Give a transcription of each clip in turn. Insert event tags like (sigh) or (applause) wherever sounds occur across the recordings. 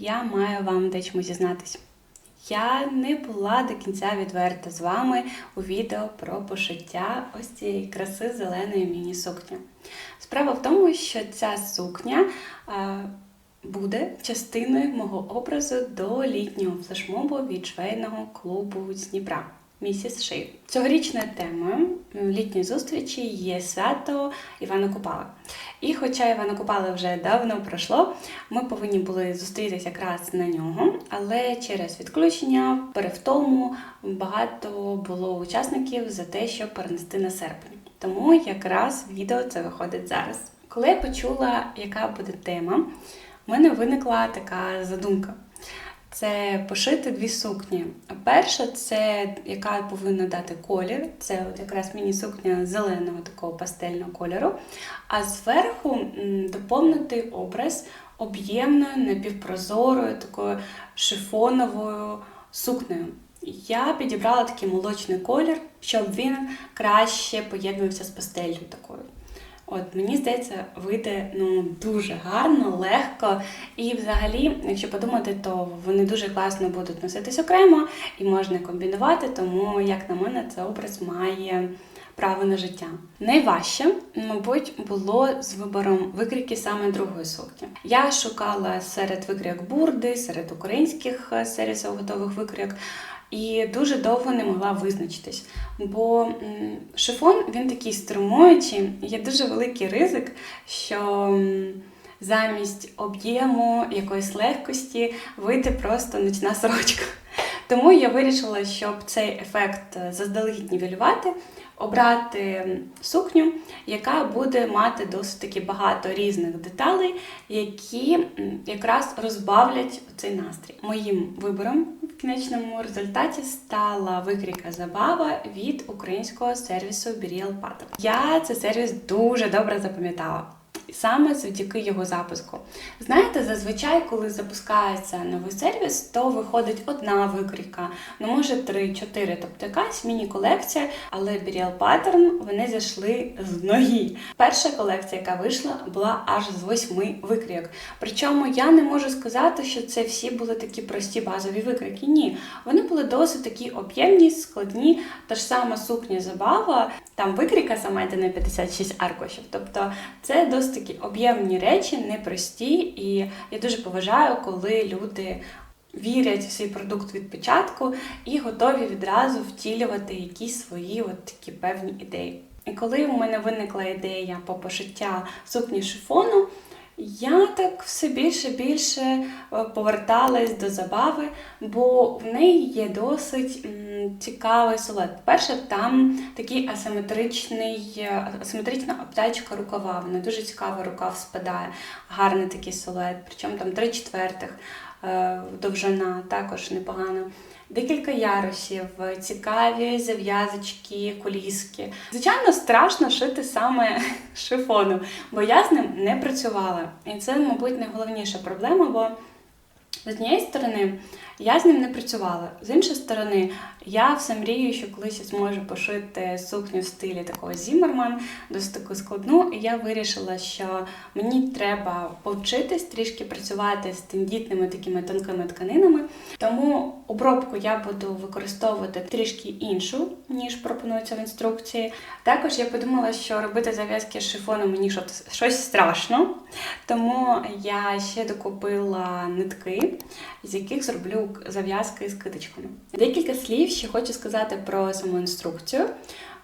я маю вам дечому зізнатись. Я не була до кінця відверта з вами у відео про пошиття ось цієї краси зеленої міні-сукні. Справа в тому, що ця сукня буде частиною мого образу до літнього флешмобу від швейного клубу з Дніпра. Місіс Шив. Цьогорічною темою літньої зустрічі є свято Івана Купала. І хоча Івана Купала вже давно пройшло, ми повинні були зустрітися якраз на нього, але через відключення, перевтому багато було учасників за те, щоб перенести на серпень. Тому якраз відео це виходить зараз. Коли я почула, яка буде тема, в мене виникла така задумка. Це пошити дві сукні. Перша це яка повинна дати колір. Це от якраз міні-сукня зеленого такого пастельного кольору. А зверху доповнити образ об'ємною, напівпрозорою, такою шифоновою сукнею. Я підібрала такий молочний колір, щоб він краще поєднувався з пастелью такою. От мені здається, вийде ну дуже гарно, легко. І взагалі, якщо подумати, то вони дуже класно будуть носитись окремо і можна комбінувати, тому, як на мене, цей образ має право на життя. Найважче, мабуть, було з вибором викрійки саме другої сукні. Я шукала серед викрійок бурди, серед українських е, сервісів готових викрійок. І дуже довго не могла визначитись, бо шифон він такий стримуючий, є дуже великий ризик, що замість об'єму якоїсь легкості вийде просто нічна сорочка. Тому я вирішила, щоб цей ефект заздалегідь нівелювати, обрати сукню, яка буде мати досить таки багато різних деталей, які якраз розбавлять цей настрій. Моїм вибором в кінечному результаті стала викрійка забава від українського сервісу Pattern. Я цей сервіс дуже добре запам'ятала. Саме завдяки його запуску. Знаєте, зазвичай, коли запускається новий сервіс, то виходить одна викрійка, ну може три-чотири, тобто якась міні-колекція, але Burial Pattern вони зайшли з ноги. Перша колекція, яка вийшла, була аж з восьми викрійок. Причому я не можу сказати, що це всі були такі прості базові викрійки. Ні, вони були досить такі об'ємні, складні. Та ж сама сукня забава, там викрійка сама йде на 56 аркушів. Тобто це досить такі об'ємні речі, непрості, і я дуже поважаю, коли люди вірять в свій продукт від початку і готові відразу втілювати якісь свої от такі певні ідеї. І коли у мене виникла ідея по пошиття сукні шифону, я так все більше і більше е, поверталась до забави, бо в неї є досить цікавий силует. По-перше, там такий асиметричний, е, асиметрична обтачка рукава. Вона дуже цікаво рукав спадає, гарний такий силует, причому там три четвертих е, довжина, також непогано. Декілька ярусів, цікаві зав'язочки, коліски. Звичайно, страшно шити саме (laughs) шифоном, бо я з ним не працювала. І це, мабуть, найголовніша проблема, бо з однієї сторони я з ним не працювала. З іншої сторони, я все мрію, що колись я зможу пошити сукню в стилі такого Зімерман, досить таку складну. І я вирішила, що мені треба повчитись трішки працювати з тендітними такими тонкими тканинами. Тому обробку я буду використовувати трішки іншу, ніж пропонується в інструкції. Також я подумала, що робити зав'язки з шифону мені щось страшно. Тому я ще докупила нитки, з яких зроблю зав'язки з китичками. Декілька слів ще хочу сказати про саму інструкцію,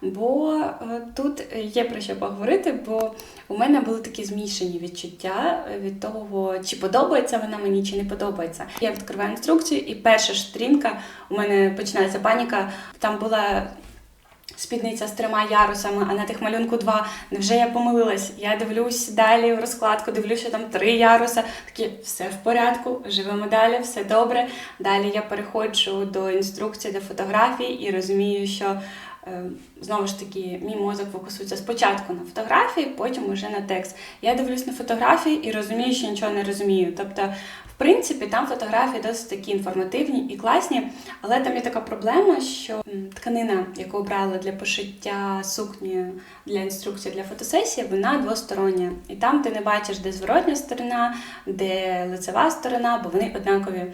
бо е, тут є про що поговорити, бо у мене були такі змішані відчуття від того, чи подобається вона мені, чи не подобається. Я відкриваю інструкцію, і перша ж сторінка у мене починається паніка. Там була спідниця з трьома ярусами, а на тих малюнку два. Невже я помилилась? Я дивлюсь далі в розкладку, дивлюсь, що там три яруса. Такі все в порядку, живемо далі, все добре. Далі я переходжу до інструкції до фотографій і розумію, що. Е, Знову ж таки, мій мозок фокусується спочатку на фотографії, потім уже на текст. Я дивлюсь на фотографії і розумію, що нічого не розумію. Тобто, в принципі, там фотографії досить такі інформативні і класні, але там є така проблема, що тканина, яку обрали для пошиття сукні для інструкції для фотосесії, вона двостороння. І там ти не бачиш, де зворотня сторона, де лицева сторона, бо вони однакові.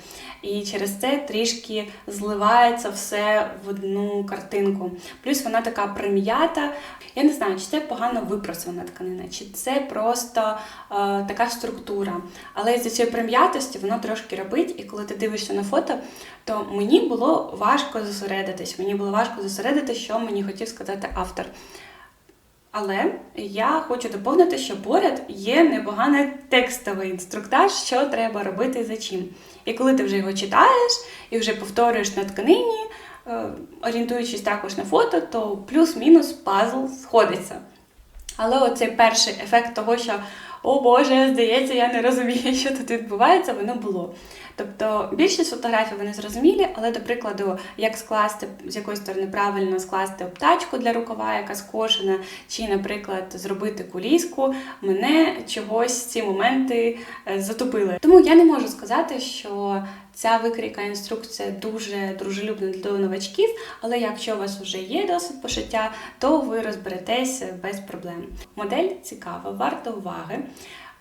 І через це трішки зливається все в одну картинку. Плюс вона така прим'ята. Я не знаю, чи це погано випрасована тканина, чи це просто е, така структура. Але з цієї прим'ятості воно трошки робить, і коли ти дивишся на фото, то мені було важко зосередитись. Мені було важко зосередитись, що мені хотів сказати автор. Але я хочу доповнити, що поряд є непоганий текстовий інструктаж, що треба робити і за чим. І коли ти вже його читаєш і вже повторюєш на тканині, е, орієнтуючись також на фото, то плюс-мінус пазл сходиться. Але оцей перший ефект того, що о Боже, здається, я не розумію, (laughs) що тут відбувається, воно було. Тобто більшість фотографій вони зрозумілі, але, до прикладу, як скласти з якої сторони правильно скласти обтачку для рукава, яка скошена, чи, наприклад, зробити куліску, мене чогось ці моменти е, затопили. Тому я не можу сказати, що ця викрійка інструкція дуже дружелюбна для новачків, але якщо у вас вже є досвід пошиття, то ви розберетесь без проблем. Модель цікава, варта уваги.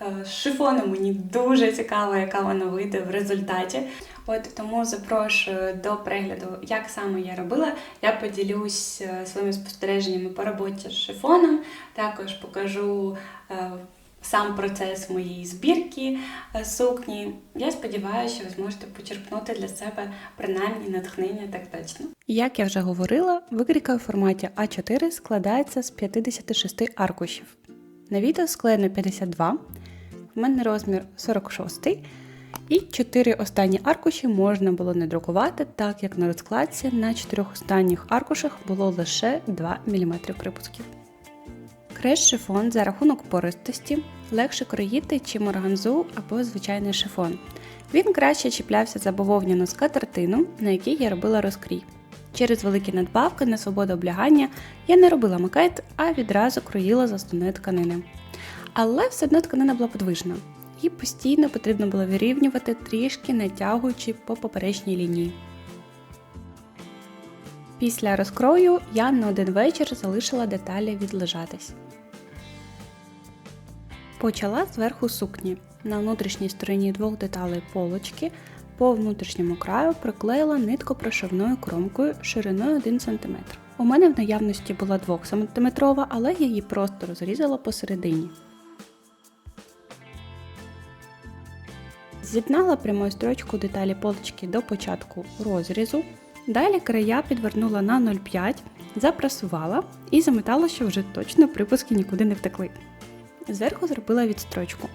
Е, З шифоном мені дуже цікаво, яка вона вийде в результаті. От тому запрошую до перегляду, як саме я робила. Я поділюсь е, своїми спостереженнями по роботі з шифоном. Також покажу е, сам процес моєї збірки е, сукні. Я сподіваюся, що ви зможете почерпнути для себе принаймні натхнення так точно. Як я вже говорила, викрійка у форматі А4 складається з 56 аркушів. На відео склеєно 52, в мене розмір 46, і 4 останні аркуші можна було не друкувати, так як на розкладці на 4 останніх аркушах було лише 2 мм припусків. Крест шифон за рахунок пористості легше кроїти, чим органзу або звичайний шифон. Він краще чіплявся за бавовняну скатертину, на якій я робила розкрій. Через великі надбавки на свободу облягання я не робила макет, а відразу кроїла з основної тканини. Але все одно тканина була подвижна, і постійно потрібно було вирівнювати трішки натягуючи по поперечній лінії. Після розкрою я на один вечір залишила деталі відлежатись. Почала зверху сукні. На внутрішній стороні двох деталей полочки по внутрішньому краю приклеїла нитку прошивною кромкою шириною 1 см. У мене в наявності була 2 см, але я її просто розрізала посередині. З'єднала прямою строчку деталі полочки до початку розрізу. Далі края підвернула на 0,5, запрасувала і заметала, що вже точно припуски нікуди не втекли. Зверху зробила відстрочку.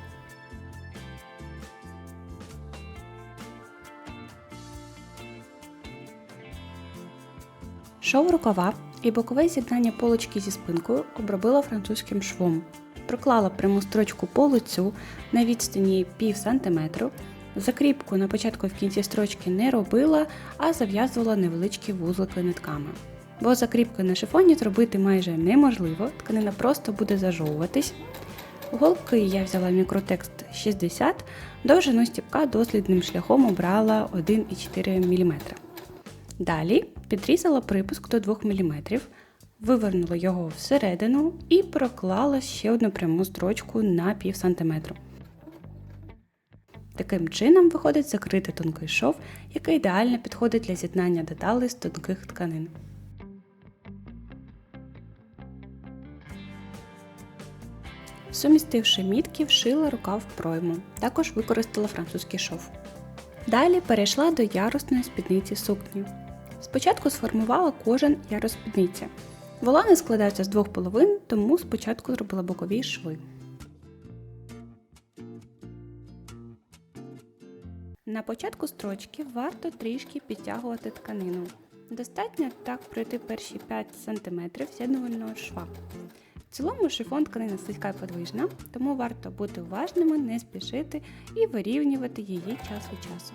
Шов рукава і бокове з'єднання полочки зі спинкою обробила французьким швом. Проклала пряму строчку по лицю на відстані пів сантиметру. Закріпку на початку і в кінці строчки не робила, а зав'язувала невеличкі вузлики нитками. Бо закріпки на шифоні зробити майже неможливо, тканина просто буде зажовуватись. Голки я взяла мікротекст 60, довжину стіпка дослідним шляхом обрала 1,4 мм. Далі підрізала припуск до 2 мм, вивернула його всередину і проклала ще одну пряму строчку на пів сантиметру. Таким чином виходить закритий тонкий шов, який ідеально підходить для з'єднання деталей з тонких тканин. Сумістивши мітки, вшила рукав пройму. Також використала французький шов. Далі перейшла до ярусної спідниці сукні. Спочатку сформувала кожен ярус спідниці. Волани складаються з двох половин, тому спочатку зробила бокові шви. На початку строчки варто трішки підтягувати тканину. Достатньо так пройти перші 5 см з'єднувального шва. Цілому шифон тканина слизька подвижна, тому варто бути уважними, не спішити і вирівнювати її час від часу.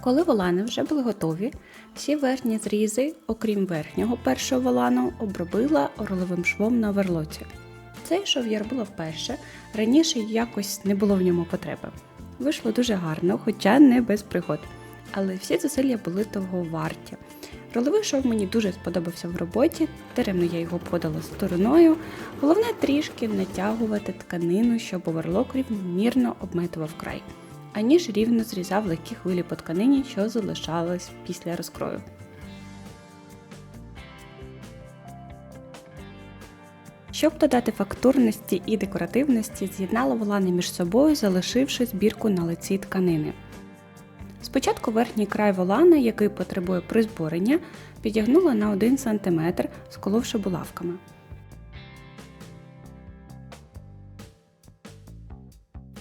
Коли волани вже були готові, всі верхні зрізи, окрім верхнього першого волану, обробила орловим швом на оверлоці. Цей шов я робила вперше, раніше якось не було в ньому потреби. Вийшло дуже гарно, хоча не без пригод. Але всі зусилля були того варті. Роловий шов мені дуже сподобався в роботі, даремно я його подала стороною. Головне трішки натягувати тканину, щоб оверлок рівномірно обметував край, аніж рівно зрізав легкі хвилі по тканині, що залишалось після розкрою. Щоб додати фактурності і декоративності, з'єднала волани між собою, залишивши збірку на лиці тканини. Спочатку верхній край волана, який потребує призборення, підігнула на 1 см, сколовши булавками.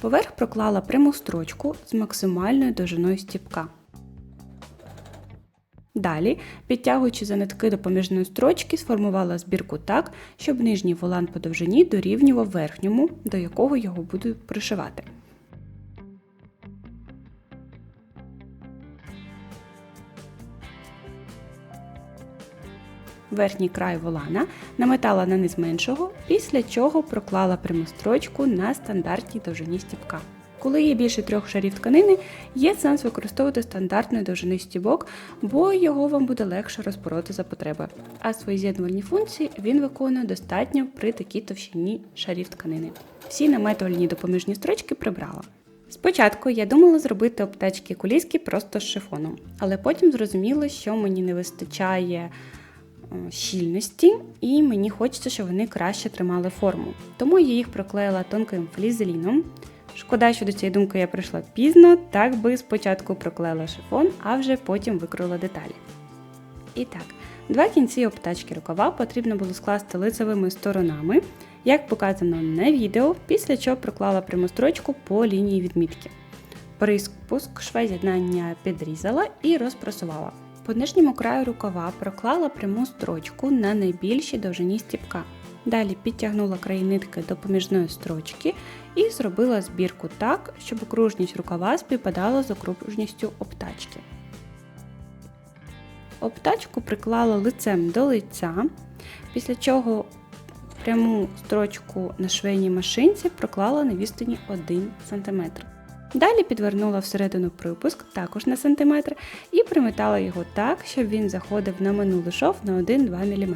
Поверх проклала пряму строчку з максимальною довжиною стіпка. Далі, підтягуючи за нитки допоміжної строчки, сформувала збірку так, щоб нижній волан по довжині дорівнював верхньому, до якого його буду пришивати. Верхній край волана наметала на низ меншого, після чого проклала пряму строчку на стандартній довжині стібка. Коли є більше трьох шарів тканини, є сенс використовувати стандартної довжини стібок, бо його вам буде легше розпороти за потреби. А свої з'єднувальні функції він виконує достатньо при такій товщині шарів тканини. Всі наметувальні допоміжні строчки прибрала. Спочатку я думала зробити обтачки куліски просто з шифоном, але потім зрозуміла, що мені не вистачає щільності, і мені хочеться, щоб вони краще тримали форму. Тому я їх проклеїла тонким флізеліном. Шкода, що до цієї думки я прийшла пізно, так би спочатку проклеїла шифон, а вже потім викроїла деталі. І так, два кінці обтачки рукава потрібно було скласти лицевими сторонами, як показано на відео, після чого проклала пряму строчку по лінії відмітки. При спуск шве з'єднання підрізала і розпрасувала. По нижньому краю рукава проклала пряму строчку на найбільшій довжині стіпка. Далі підтягнула краї нитки до поміжної строчки і зробила збірку так, щоб окружність рукава співпадала з окружністю обтачки. Обтачку приклала лицем до лиця, після чого пряму строчку на швейній машинці проклала на відстані 1 см. Далі підвернула всередину припуск також на сантиметр і приметала його так, щоб він заходив на минулий шов на 1-2 мм.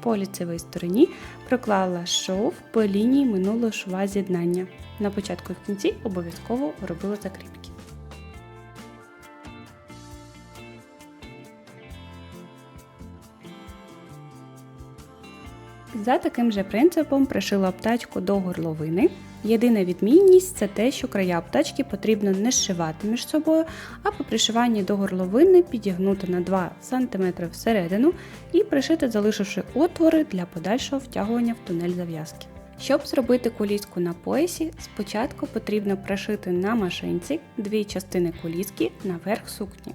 По ліцевій стороні проклала шов по лінії минулого шва з'єднання. На початку і в кінці обов'язково робила закріпки. За таким же принципом пришила обтачку до горловини. Єдина відмінність це те, що края обтачки потрібно не зшивати між собою, а по пришиванні до горловини підігнути на 2 см всередину і пришити, залишивши отвори для подальшого втягування в тунель зав'язки. Щоб зробити куліску на поясі, спочатку потрібно пришити на машинці дві частини куліски наверх сукні.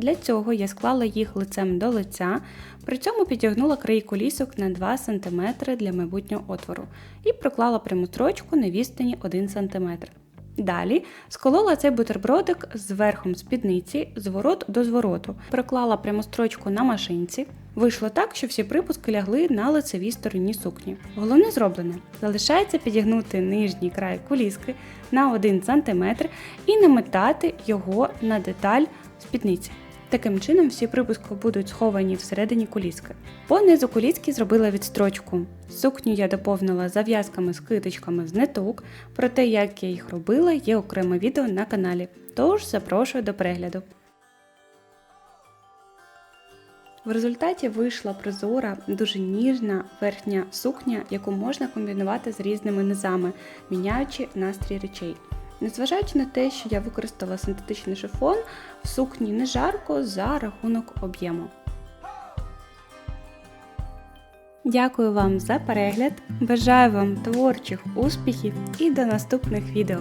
Для цього я склала їх лицем до лиця, при цьому підтягнула краї колісок на 2 см для майбутнього отвору і проклала пряму строчку на відстані 1 см. Далі сколола цей бутербродик з верхом спідниці зворот до звороту, проклала пряму строчку на машинці. Вийшло так, що всі припуски лягли на лицевій стороні сукні. Головне зроблене. Залишається підігнути нижній край куліски на 1 см і наметати його на деталь спідниці. Таким чином всі припуски будуть сховані всередині куліски. По низу куліски зробила відстрочку. Сукню я доповнила зав'язками з китичками з ниток. Про те, як я їх робила, є окреме відео на каналі. Тож запрошую до перегляду. В результаті вийшла прозора, дуже ніжна верхня сукня, яку можна комбінувати з різними низами, міняючи настрій речей. Незважаючи на те, що я використала синтетичний шифон, в сукні не жарко за рахунок об'єму. Дякую вам за перегляд. Бажаю вам творчих успіхів і до наступних відео!